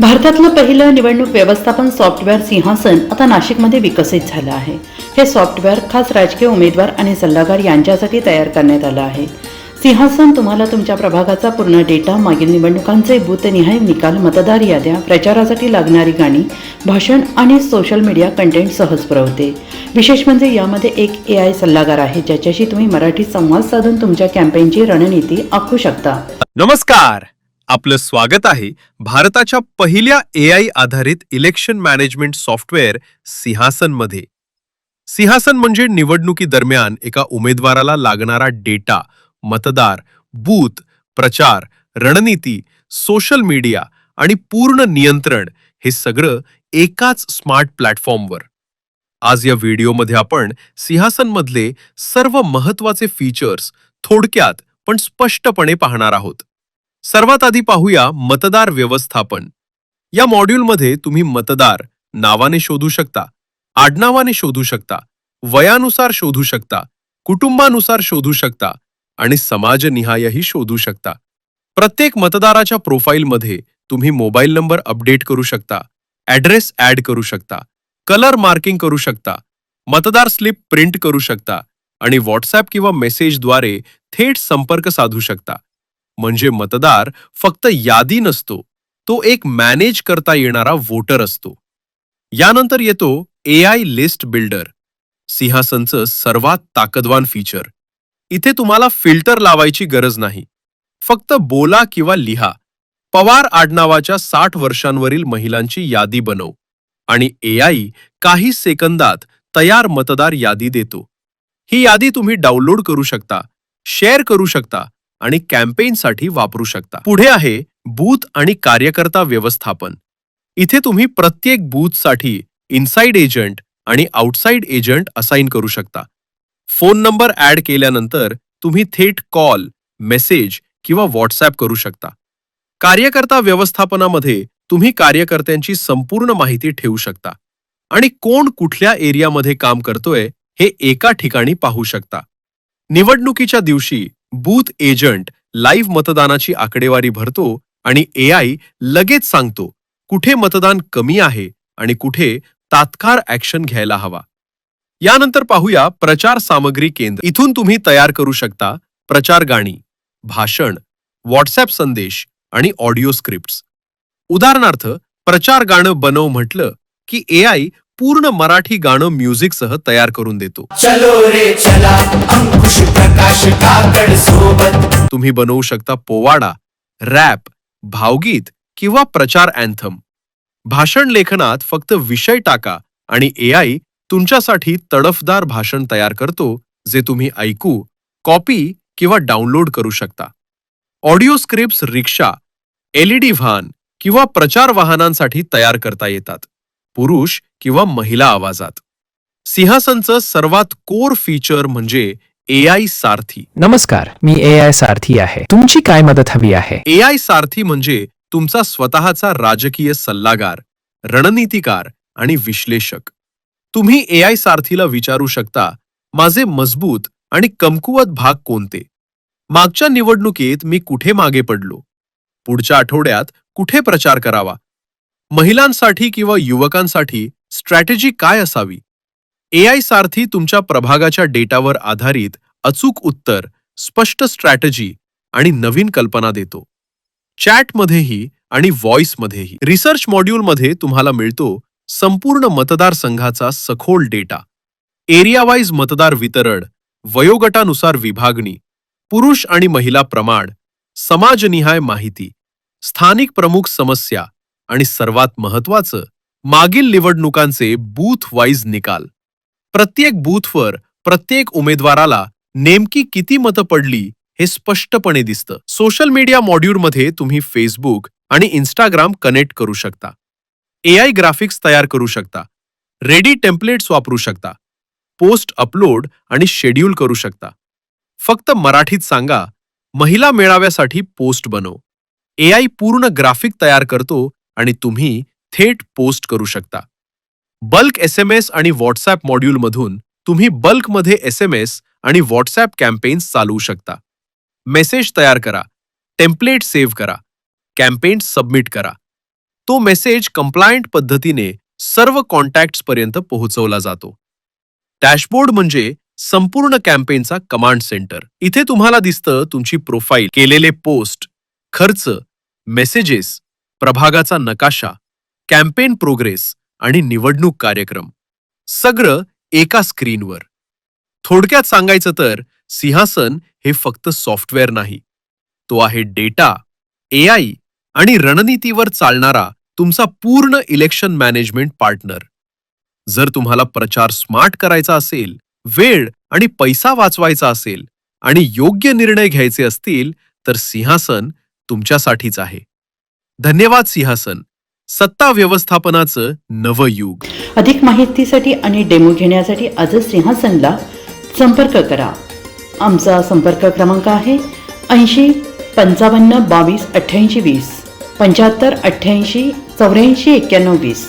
भारतातलं पहिलं निवडणूक व्यवस्थापन सॉफ्टवेअर सिंहासन आता नाशिकमध्ये विकसित झालं आहे. हे सॉफ्टवेअर खास राजकीय उमेदवार आणि सल्लागार यांच्यासाठी तयार करण्यात आलं आहे. सिंहासन तुम्हाला तुमच्या प्रभागाचा पूर्ण डेटा मागील निवडणुकांचे बूथनिहाय निकाल मतदार याद्या प्रचारासाठी लागणारी गाणी भाषण आणि सोशल मीडिया कंटेंट सहज पुरवते. विशेष म्हणजे यामध्ये एक ए आय सल्लागार आहे ज्याच्याशी तुम्ही मराठीत संवाद साधून तुमच्या कॅम्पेनची रणनीती आखू शकता. नमस्कार! आपलं स्वागत आहे भारताच्या पहिल्या ए आय आधारित इलेक्शन मॅनेजमेंट सॉफ्टवेअर सिंहासनमध्ये. सिंहासन म्हणजे निवडणुकी दरम्यान एका उमेदवाराला लागणारा डेटा मतदार बूथ प्रचार रणनीती सोशल मीडिया आणि पूर्ण नियंत्रण हे सगळं एकाच स्मार्ट प्लॅटफॉर्मवर आज या व्हिडिओमध्ये आपण सिंहासनमधले सर्व महत्त्वाचे फीचर्स थोडक्यात पण स्पष्टपणे पाहणार आहोत. सर्वात आधी पाहूया मतदार व्यवस्थापन. या मॉड्यूलमध्ये तुम्ही मतदार नावाने शोधू शकता आडनावाने शोधू शकता वयानुसार शोधू शकता कुटुंबानुसार शोधू शकता आणि समाजनिहायही शोधू शकता. प्रत्येक मतदाराच्या प्रोफाईलमध्ये तुम्ही मोबाईल नंबर अपडेट करू शकता ॲड्रेस ॲड करू शकता कलर मार्किंग करू शकता मतदार स्लिप प्रिंट करू शकता आणि व्हॉट्सॲप किंवा मेसेजद्वारे थेट संपर्क साधू शकता. म्हणजे मतदार फक्त यादी नसतो तो एक मॅनेज करता येणारा वोटर असतो. यानंतर येतो ए आय लिस्ट बिल्डर सिंहासनचं सर्वात ताकदवान फीचर इथे तुम्हाला फिल्टर लावायची गरज नाही. फक्त बोला किंवा लिहा. पवार आडनावाच्या साठ वर्षांवरील महिलांची यादी बनव. आणि ए आय काही सेकंदात तयार मतदार यादी देतो. ही यादी तुम्ही डाउनलोड करू शकता शेअर करू शकता आणि कॅम्पेनसाठी वापरू शकता. पुढे आहे बूथ आणि कार्यकर्ता व्यवस्थापन. इथे तुम्ही प्रत्येक बूथसाठी इनसाइड एजंट आणि आउटसाइड एजंट असाइन करू शकता. फोन नंबर ऍड केल्यानंतर तुम्ही थेट कॉल मेसेज किंवा व्हॉट्सॲप करू शकता. कार्यकर्ता व्यवस्थापनामध्ये तुम्ही कार्यकर्त्यांची संपूर्ण माहिती ठेवू शकता. आणि कोण कुठल्या एरियामध्ये काम करतोय हे एका ठिकाणी पाहू शकता. निवडणुकीच्या दिवशी बूथ एजंट लाईव्ह मतदानाची आकडेवारी भरतो आणि ए आय लगेच सांगतो कुठे मतदान कमी आहे आणि कुठे तात्काळ ऍक्शन घ्यायला हवा. यानंतर पाहूया प्रचार सामग्री केंद्र. इथून तुम्ही तयार करू शकता प्रचार गाणी भाषण व्हॉट्सॲप संदेश आणि ऑडिओ स्क्रिप्ट्स. उदाहरणार्थ प्रचार गाणं बनव म्हटलं की ए आय पूर्ण मराठी गाणं म्युझिकसह तयार करून देतो. चलो रे चला अंकुश प्रकाश काकड सोबत. तुम्ही बनवू शकता पोवाडा रॅप भावगीत किंवा प्रचार अँथम. भाषण लेखनात फक्त विषय टाका आणि ए आय तुमच्यासाठी तडफदार भाषण तयार करतो जे तुम्ही ऐकू कॉपी किंवा डाउनलोड करू शकता. Audio scripts rickshaw LED van किंवा प्रचार वाहनांसाठी तयार करता येतात. पुरुष किंवा महिला आवाजात. सिंहासनचं सर्वात कोर फीचर म्हणजे ए आय सारथी. नमस्कार मी ए आय सारथी आहे. तुमची काय मदत हवी आहे? ए आय सारथी म्हणजे तुमचा स्वतःचा राजकीय सल्लागार रणनीतिकार आणि विश्लेषक. तुम्ही ए आय सारथीला विचारू शकता माझे मजबूत आणि कमकुवत भाग कोणते? मागच्या निवडणुकीत मी कुठे मागे पडलो? पुढच्या आठवड्यात कुठे प्रचार करावा? महिलांसाठी किंवा युवकांसाठी स्ट्रॅटेजी काय असावी? ए आय सारथी तुमच्या प्रभागाच्या डेटावर आधारित अचूक उत्तर स्पष्ट स्ट्रॅटेजी आणि नवीन कल्पना देतो. चॅटमध्येही आणि व्हॉइसमध्येही रिसर्च मॉड्यूलमध्ये तुम्हाला मिळतो संपूर्ण मतदारसंघाचा सखोल डेटा. एरियावाईज मतदार वितरण वयोगटानुसार विभागणी पुरुष आणि महिला प्रमाण समाजनिहाय माहिती स्थानिक प्रमुख समस्या आणि सर्वात महत्वाचं मागील निवडणुकांचे बूथ वाईज निकाल. प्रत्येक बूथवर प्रत्येक उमेदवाराला नेमकी किती मतं पडली हे स्पष्टपणे दिसतं. सोशल मीडिया मॉड्यूलमध्ये तुम्ही फेसबुक आणि इन्स्टाग्राम कनेक्ट करू शकता. एआय ग्राफिक्स तयार करू शकता. रेडी टेम्पलेट्स वापरू शकता. पोस्ट अपलोड आणि शेड्यूल करू शकता. फक्त मराठीत सांगा महिला मेळाव्यासाठी पोस्ट बनव. एआय पूर्ण ग्राफिक तयार करतो आणि तुम्ही थेट पोस्ट करू शकता. बल्क एस एम एस आणि व्हॉट्सॲप मॉड्यूलमधून तुम्ही बल्कमध्ये एस एम एस आणि व्हॉट्सॲप कॅम्पेन्स चालवू शकता. मेसेज तयार करा. टेम्पलेट सेव्ह करा. कॅम्पेन सबमिट करा. तो मेसेज कंप्लायंट पद्धतीने सर्व कॉन्टॅक्ट्सपर्यंत पोहोचवला जातो. डॅशबोर्ड म्हणजे संपूर्ण कॅम्पेनचा कमांड सेंटर. इथे तुम्हाला दिसतं तुमची प्रोफाईल केलेले पोस्ट खर्च मेसेजेस प्रभागाचा नकाशा कॅम्पेन प्रोग्रेस आणि निवडणूक कार्यक्रम सगळं एका स्क्रीनवर. थोडक्यात सांगायचं तर सिंहासन हे फक्त सॉफ्टवेअर नाही. तो आहे डेटा एआय आणि रणनीतीवर चालणारा तुमचा पूर्ण इलेक्शन मॅनेजमेंट पार्टनर. जर तुम्हाला प्रचार स्मार्ट करायचा असेल वेळ आणि पैसा वाचवायचा असेल आणि योग्य निर्णय घ्यायचे असतील तर सिंहासन तुमच्यासाठीच आहे. धन्यवाद सिंहासन. सत्ता व्यवस्थापनाचं नवं युग. अधिक माहितीसाठी आणि डेमो घेण्यासाठी आजच सिंहासनला संपर्क करा. आमचा संपर्क क्रमांक आहे ऐंशी पंचावन्न बावीस अठ्ठ्याऐंशी वीस पंच्याहत्तर अठ्ठ्याऐंशी चौऱ्याऐंशी एक्क्याण्णव वीस.